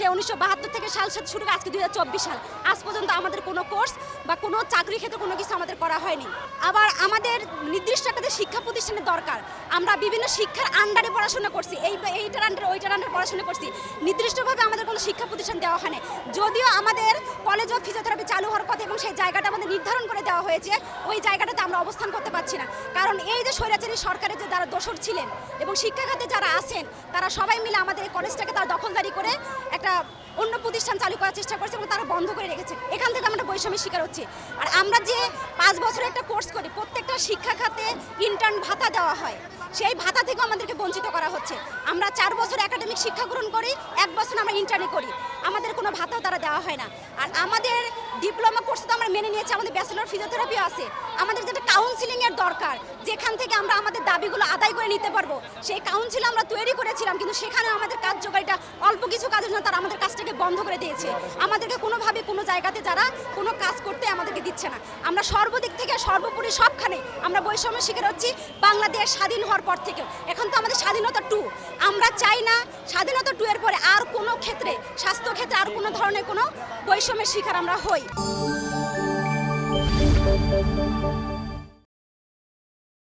সে উনিশশো বাহাত্তর থেকে সাল সাথে শুরু করে আজকে দুই হাজার চব্বিশ সাল। আজ পর্যন্ত আমাদের কোনো কোর্স বা কোনো চাকরি ক্ষেত্রে কোনো কিছু আমাদের করা হয়নি। আবার আমাদের প্রতিষ্ঠানের দরকার। আমরা বিভিন্ন শিক্ষার আন্ডারে পড়াশোনা করছি, এই এইটার আন্ডারে ওইটার আন্ডারে পড়াশোনা করছি। নির্দিষ্টভাবে আমাদের কোনো শিক্ষা প্রতিষ্ঠান দেওয়া হয়নি যদিও আমাদের কলেজ অফ ফিজিওথেরাপি চালু হওয়ার কথা এবং সেই জায়গাটা আমাদের নির্ধারণ করে দেওয়া হয়েছে, ওই জায়গাটাতে আমরা অবস্থান করতে পারছি না। কারণ এই যে স্বৈরাচারী সরকারের যে যারা দোষর ছিলেন এবং শিক্ষা খাতে যারা আছেন, তারা সবাই মিলে আমাদের এই কলেজটাকে তারা দখলদারি করে একটা অন্য প্রতিষ্ঠান চালু করার চেষ্টা করছে এবং তারা বন্ধ করে রেখেছে। এখান থেকে আমরা বৈষম্যের শিকার হচ্ছি। আর আমরা যে পাঁচ বছরের একটা কোর্স করি, প্রত্যেকটা শিক্ষা খাতে ভাতা দেওয়া হয়। সেই ভাতা থেকেও আমাদেরকে বঞ্চিত করা হচ্ছে। আমরা চার বছর একাডেমিক শিক্ষা গ্রহণ করি, এক বছর আমরা ইন্টার্নি করি। আমাদের কোনো ভাতাও তারা দেওয়া হয় না। আর আমাদের ডিপ্লোমা কোর্স তো আমরা মেনে নিয়েছি, আমাদের ব্যাচেলর ফিজিওথেরাপিও আছে। আমাদের যেটা কাউন্সিলিং এর দরকার, যেখান থেকে আমরা আমাদের দাবিগুলো আদায় করে নিতে পারব। সেই কাউন্সিল আমরা তৈরি করেছিলাম, কিন্তু সেখানে আমাদের কার্যকারিতা অল্প কিছু কাজের জন্য তারা আমাদের কাজটাকে বন্ধ করে দিয়েছে। আমাদেরকে কোনোভাবে কোনো জায়গাতে যারা কোনো কাজ করতে আমাদেরকে দিচ্ছে না। আমরা সর্বদিক থেকে সর্বোপরি সবখানে আমরা বৈষম্য শিকার হচ্ছি, বাংলাদেশ স্বাধীন হওয়ার পর থেকেও। এখন তো আমাদের স্বাধীনতা টু আমরা চাই না স্বাধীনতা টু এর পরে আর কোনো ক্ষেত্রে স্বাস্থ্য ক্ষেত্রে আর কোনো ধরনের কোনো বৈষম্যের শিকার আমরা হই।